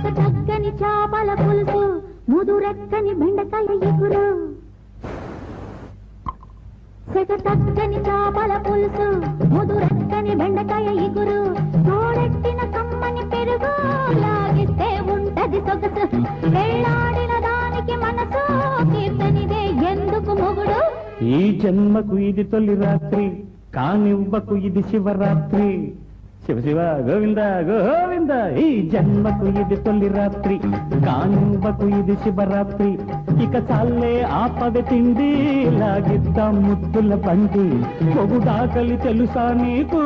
ఇక తగ్గని చేపల పులుసు ముదురెక్కని బెండకాయ ఎగురు. సెట తగ్గని చేపల పులుసు ముదురెక్కని బెండకాయ ఎగురు. తోడెట్టిన కమ్మని పెరుగు లాగిస్తే ఉంటది సొగసు. పెళ్ళాడిన దానికి మనసు కీర్తనిదే ఎందుకు మొగుడు? ఈ జన్మకు ఇది తొలి రాత్రి కానివ్వకు ఇది శివరాత్రి. శివ శివ గోవింద గోవింద ఈ జన్మకు ఇది తొలి రాత్రి కానివ్వకు ఇది శివరాత్రి. ఇక చాలే ఆపద తిండి లాగిద్దాం ముద్దుల బండి. పొగుడాకలి తెలుసా నీకు?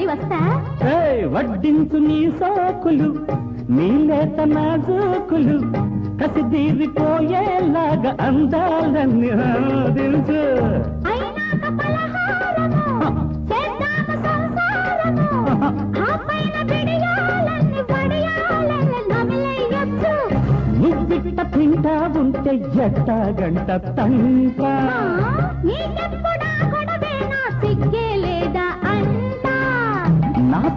మళ్ళీ వస్తా? వడ్డించు నీ సోకులు నీ లేత నా జోకులు కసిదీరిపోయేలాగా అందాలన్నీ తెలుసు బిట్ట తింట ఉంటే ఎట్ట గంట తంట? సిగ్గేలే?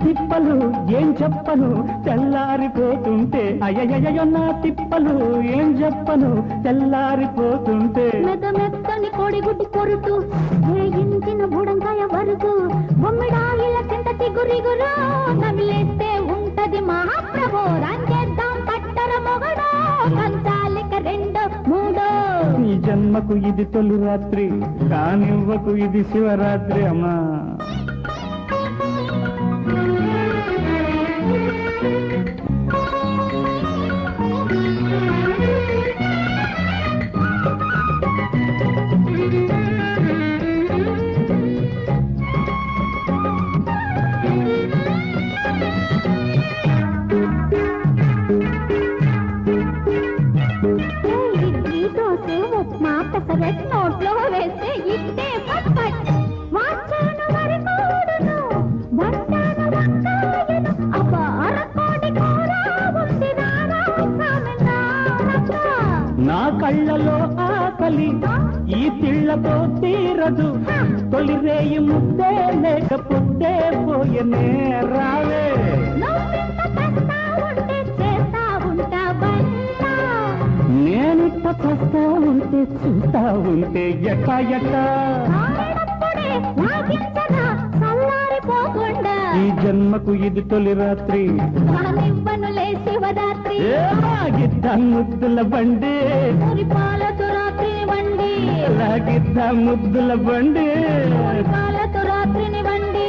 తిప్పలు ఏం చెప్పను? తెల్లారిపోతుంటే అయ్యయ్యో నా తిప్పలు ఏం చెప్పను? తెల్లారిపోతుంటే. మెద మెత్తని కోడిగుడ్డు కొరుటు వేయించిన బుడంకాయ వరకు బొమ్మిడాయిల చింత చిగురిగురు నమిలేస్తే ఉంటది మహాప్రభు. రంగేద్దాం పట్టర మొగడో కంచాలిక రెండో మూడో. ఈ జన్మకు ఇది తొలి రాత్రి కానివ్వకు ఇది శివరాత్రి అమ్మా. ఇడ్లీ దోశ ఉప్మా పెసరెట్ నోట్లో వేస్తే ఇట్టే పట్ వాచాను వంటాను వంకాయను కూర ఉంది నా కళ్ళలో ఆకలి ఈ తిళ్ళతో తీరదు. తొలి రేయి ముద్దే లేకపోతే పోయనే రావే చస్తా ఉంటే చూస్తా ఉంటే లాగించరా చల్లారిపోకుండా ఈ జన్మకు ఇది తొలి రాత్రి శివరాత్రి లాగిద్ద ముద్దుల బండి మురిపాలతో రాత్రిని వండి లాగిద్ద ముద్దుల బండి మురిపాలతో రాత్రిని వండి